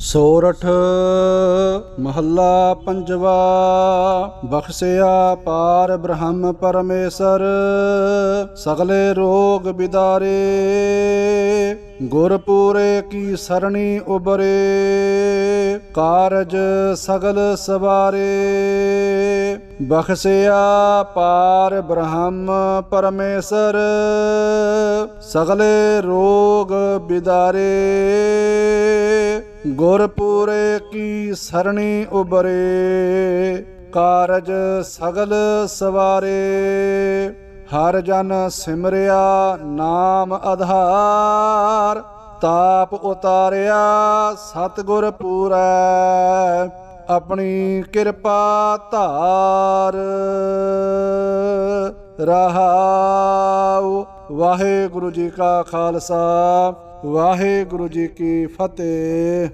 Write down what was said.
ਸੋਰਠ ਮਹੱਲਾ ਪੰਜਵਾ, ਬਖਸ਼ਿਆ ਪਾਰ ਬ੍ਰਹਮ ਪਰਮੇਸ਼ਰ, ਸਗਲੇ ਰੋਗ ਬਿਦਾਰੇ, ਗੁਰਪੂਰੇ ਕੀ ਸਰਣੀ ਉਬਰੇ, ਕਾਰਜ ਸਗਲ ਸਵਾਰੇ। ਬਖਸ਼ਿਆ ਪਾਰ ਬ੍ਰਹਮ ਪਰਮੇਸ਼ਰ, ਸਗਲੇ ਰੋਗ ਬਿਦਾਰੇ। ਗੁਰਪੂਰੇ ਕੀ ਸਰਣੀ ਉਬਰੇ, ਕਾਰਜ ਸਗਲ ਸਵਾਰੇ। ਹਰ ਜਨ ਸਿਮਰਿਆ ਨਾਮ ਆਧਾਰ, ਤਾਪ ਉਤਾਰਿਆ ਸਤਿਗੁਰ ਪੂਰੈ, ਆਪਣੀ ਕਿਰਪਾ ਧਾਰ। ਰਹਾਉ ਵਾਹਿਗੁਰੂ ਜੀ ਕਾ ਖਾਲਸਾ। ਵਾਹਿਗੁਰੂ ਜੀ ਕੀ ਫਤਿਹ।